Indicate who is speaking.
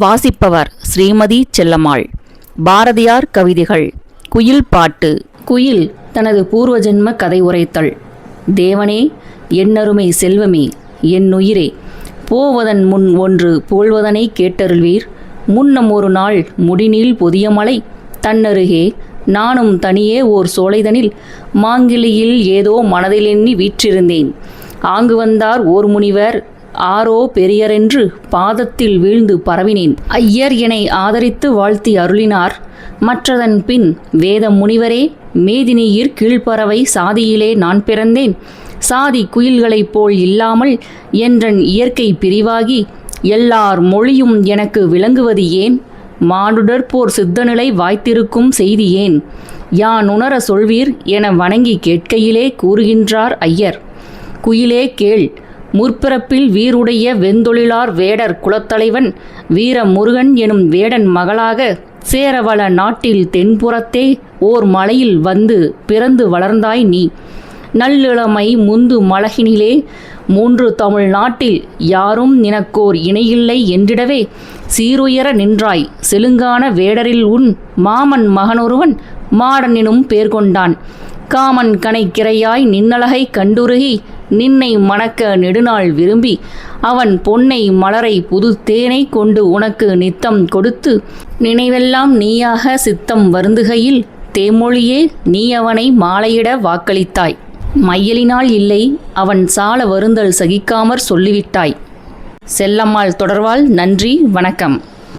Speaker 1: வாசிப்பவர் ஸ்ரீமதி செல்லம்மாள். பாரதியார் கவிதைகள். குயில் பாட்டு. குயில் தனது பூர்வ ஜென்ம கதை உரைத்தல். தேவனே என்னருமை செல்வமே என்னுயிரே போவதன் முன் ஒன்று போல்வதனை கேட்டருள்வீர். முன்னம் ஒரு நாள் முடிநீள் புதிய மலை தன்னருகே நானும் தனியே ஓர் சோலைதனில் மாங்கிலியில் ஏதோ மனதிலெண்ணி வீற்றிருந்தேன். ஆங்கு வந்தார் ஓர் முனிவர் ஆரோ பெரியரென்று பாதத்தில் வீழ்ந்து பரவினேன். ஐயர் என்னை ஆதரித்து வாழ்த்தி அருளினார். மற்றதன் பின் வேத முனிவரே மேதினியிற் கீழ்ப்பறவை சாதியிலே நான் பிறந்தேன். சாதி குயில்களைப் போல் இல்லாமல் என்றன் இயற்கை பிரிவாகி எல்லார் மொழியும் எனக்கு விளங்குவது ஏன்? மானுடர் போர் சித்தநிலை வாய்த்திருக்கும் செய்தி ஏன்? யான் உணர சொல்வீர் என வணங்கி கேட்கையிலே கூறுகின்றார் ஐயர். குயிலே கேள் முற்பிறப்பில் வீருடைய வெந்தொழிலார் வேடர் குலத்தலைவன் வீர முருகன் எனும் வேடன் மகளாக சேரவள நாட்டில் தென்புறத்தே ஓர் மலையில் வந்து பிறந்து வளர்ந்தாய் நீ. நல்லிழமை முந்து மலகினிலே மூன்று தமிழ் நாட்டில் யாரும் நினக்கோர் இணையில்லை என்றிடவே சீருயர நின்றாய். செலுங்கான வேடரில் உன் மாமன் மகனொருவன் மாடனினும் பேர் கொண்டான் காமன் கணைக்கிரையாய் நின்னழகை கண்டுருகி நின்னை மணக்க நெடுநாள் விரும்பி அவன் பொன்னை மலரை புது தேனை கொண்டு உனக்கு நித்தம் கொடுத்து நினைவெல்லாம் நீயாக சித்தம் வருந்துகையில் தேமொழியே நீ அவனை மாலையிட வாக்களித்தாய். மையலினால் இல்லை அவன் சால வருந்தல் சகிக்காமற் சொல்லிவிட்டாய். செல்லம்மாள் தொடர்வால் நன்றி வணக்கம்.